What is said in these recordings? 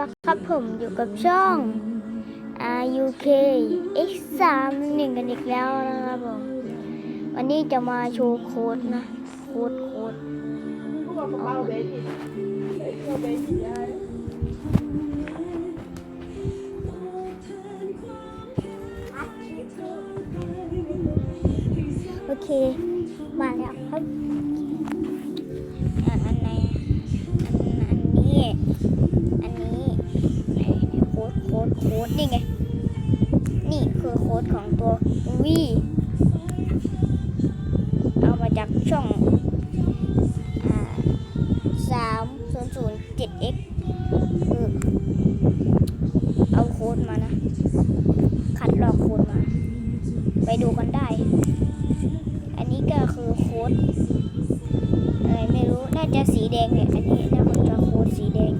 ละครับผมอยู่กับช่อง RUK X 3 1กันอีกแล้วนะครับผมวันนี้จะมาโชว์โค้ดนะ โค้ดโค้ดโอเค มาแล้วครับ ดของตัววีเอามาจากช่องสามศูนย์ศูนย์เจ็ด x คือเอาโค้ดมานะ คัดลอกโค้ดมา ไปดูกันได้ อันนี้ก็คือโค้ดอะไรไม่รู้ น่าจะสีแดงเนี่ย อันนี้น่าจะโค้ดสีแดง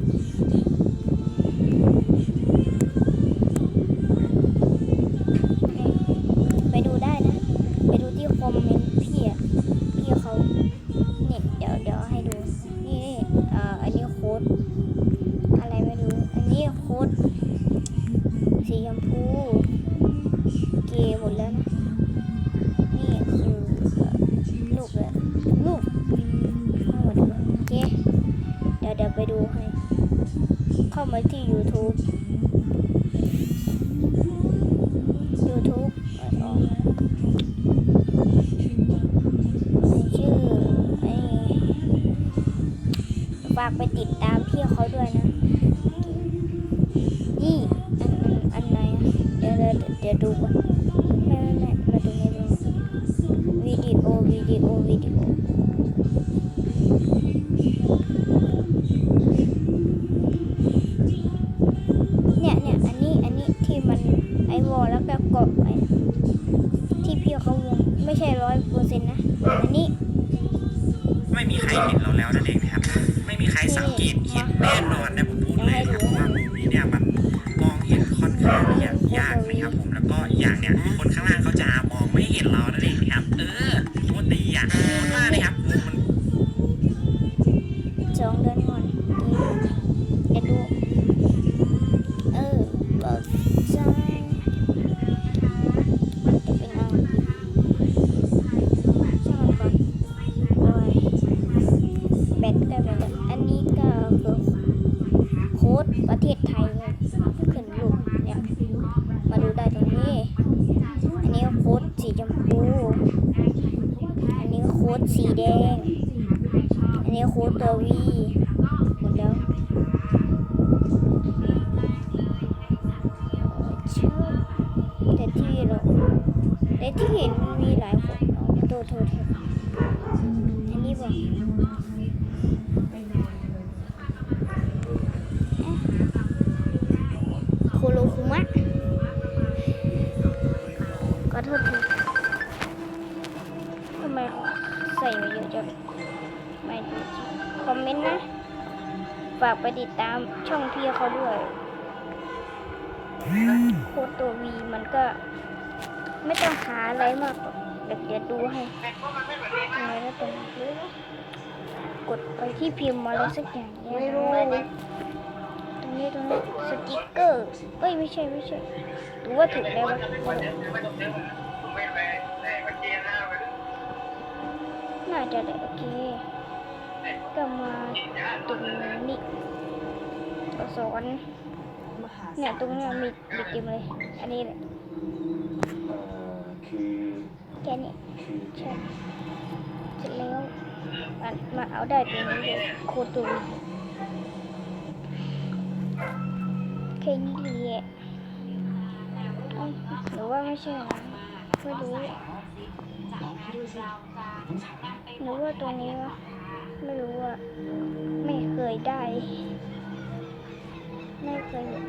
ดูให้ เข้ามาที่ YouTube YouTube ออกชื่อไอ้ฝากไปติดตามพี่เขาด้วยนะนี่อันอันไหนเดี๋ยวเดี๋ยวดูก่อนไม่ไม่ไม่มาดูในดูวิดีโอวิดีโอวิดีโอ ก็กดไว้ ที่พี่เขาวงไม่ใช่ร้อยเปอร์เซ็นต์นะ อันนี้ไม่มีใครเห็นเราแล้วนั่นเองนะครับ ไม่มีใครสังเกตเห็นแน่นอนนะผมพูดเลยครับเพราะว่ามุมนี้เนี่ยมันมองเห็นค่อนข้างที่จะยากนะครับผมแล้วก็อีกอย่างเนี่ยคนข้างล่างเขาจะมองไม่เห็นเรานั่นเองนะครับ เออโคตรดีอะโคตรมากนะครับ ดสีแดง อันนี้โค้ดตัววีหมดแล้วชอแต่ที่เราแต่ที่เห็นมีหลายคนเอาโทษโทษโทษอันนี้บอก ใส่มาเยอะจังไม่ดูคอมเมนต์นะ ฝากไปติดตามช่องพี่เขาด้วยโคตรตัววีมันก็ ไม่ต้องหาอะไรมากหรอกเดี๋ยวเดี๋ยวดูให้อะไรแล้วตรงนี้กดไปที่พิมพ์อะไรสักอย่างเนี่ยไม่รู้ตรงนี้ตรงนี้สติกเกอร์เอ้ยไม่ใช่ไม่ใช่หรือว่าถูกแล้ววะ จะได้โอเคก็มาตรงนี้ตัวสอนเนี่ยตรงเนี้ยมีมีเต็มเลย อันนี้แหละคือแค่นี้คือใช่เสร็จแล้วมันมาเอาได้ตรงนี้เลยโคตรตัวแค่นี้เลยอะเอ้าหรือว่าไม่ใช่นะ ไม่รู้หรือว่าตัวนี้วะไม่รู้อะไม่เคยได้ ไม่เคยเห็น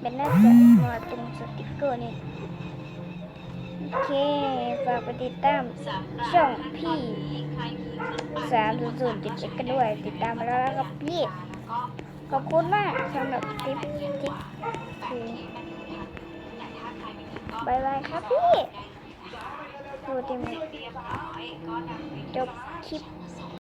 เป็นน่าจะมาตรงสติกเกอร์นี่โอเคฝากไปติดตามช่องพี่สามศูนย์ศูนย์ติดเจ็ดกันด้วย ติดตามมาแล้วนะครับพี่ขอบคุณมากสำหรับทิปทิปคือ บายบายครับพี่ดูเต็มจบคลิป